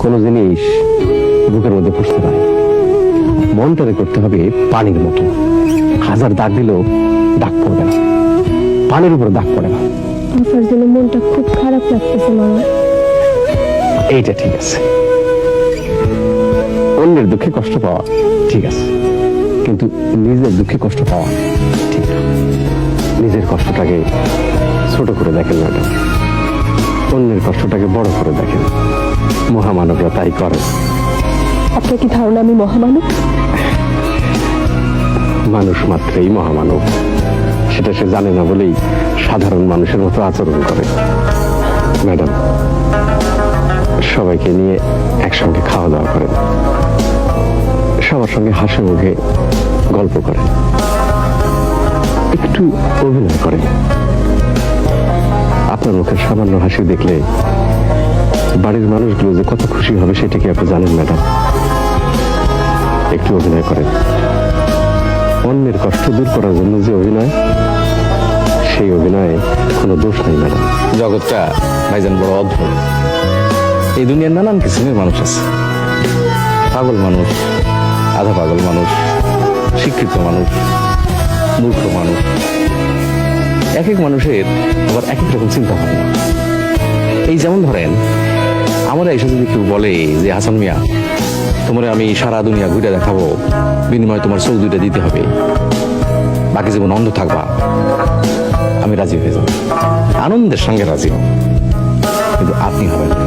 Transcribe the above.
কোনো জিনিস বুকের মধ্যে পুষতে পারে। মনটারে করতে হবে পানির মতো। হাজার দাগ দিলেও দাগ পড়বে না। পানির উপরে দাগ পড়ে না। জন্য মনটা খুব খারাপ লাগতেছে মামা এইটা ঠিক আছে। অন্যের দুঃখে কষ্ট পাওয়া ঠিক আছে। কিন্তু নিজের দুঃখে কষ্ট পাওয়া ঠিক না। নিজের কষ্টটাকে ছোট করে দেখেন ম্যাডাম। অন্যের কষ্টটাকে বড় করে দেখেন। মহামানবরা তাই করে। আপনার কি ধারণা আমি মহামানব? মানুষ মাত্রই মহামানব। সেটা সে জানে না বলেই সাধারণ মানুষের মতো আচরণ করে। ম্যাডাম সবাইকে নিয়ে একসঙ্গে খাওয়া দাওয়া করেন। সবার সঙ্গে হাসি মুখে গল্প করেন। একটু অভিনয় করেন। আপনার মুখে সামান্য হাসি দেখলে বাড়ির মানুষগুলো যে কত খুশি হবে সেটা কি আপনি জানেন, ম্যাডাম? একটু অভিনয় করেন। অন্যের কষ্ট দূর করার জন্য যে অভিনয়, সেই অভিনয়ে কোনো দোষ নেই, ম্যাডাম। জগৎটা ভাইজান বড় অদ্ভুত। এই দুনিয়ার নানান কিসিমের মানুষ আছে। পাগল মানুষ, আধা পাগল মানুষ, শিক্ষিত মানুষ, মূর্খ মানুষ। এক এক মানুষের আবার এক এক রকম চিন্তা ভাবনা এই যেমন ধরেন আমরা এসে যদি কেউ বলে যে, হাসান মিয়া, তোমার আমি সারা দুনিয়া ঘুরে দেখাবো, বিনিময়ে তোমার চোখ দুইটা দিতে হবে। বাকি জীবন অন্ধ থাকবা। আমি রাজি হয়ে যাব। আনন্দের সঙ্গে রাজি হব কিন্তু আপনি হবেন।